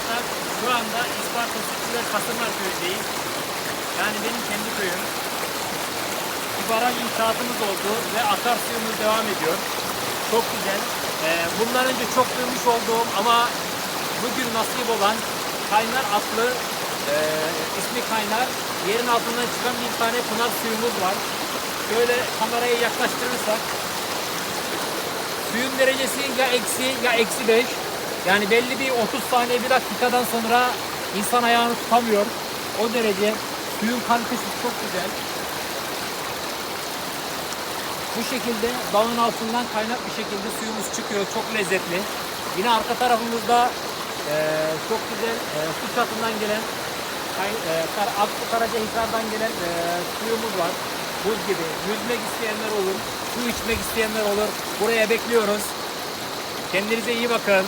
arkadaşlar şu anda İsparta Sütçüler Kasımlar köyündeyiz. Yani benim kendi köyüm. Bir baraj inşaatımız oldu ve akarsuyumuz devam ediyor. Çok güzel. Ee, bundan önce çok duymuş olduğum ama bugün nasip olan Kaynar adlı e, ismi Kaynar yerin altından çıkan bir tane pınar suyumuz var. Şöyle kamerayı yaklaştırırsak suyun derecesi ya eksi ya eksi 5. Yani belli bir 30 saniye bir dakikadan sonra insan ayağını tutamıyor. O derece suyun kalitesi çok güzel. Bu şekilde dağın altından kaynak bir şekilde suyumuz çıkıyor. Çok lezzetli. Yine arka tarafımızda eee, çok güzel eee, su çatından gelen e, Kar, Aksu Karacahisar'dan gelen eee, suyumuz var. Buz gibi. Yüzmek isteyenler olur. Su içmek isteyenler olur. Buraya bekliyoruz. Kendinize iyi bakın.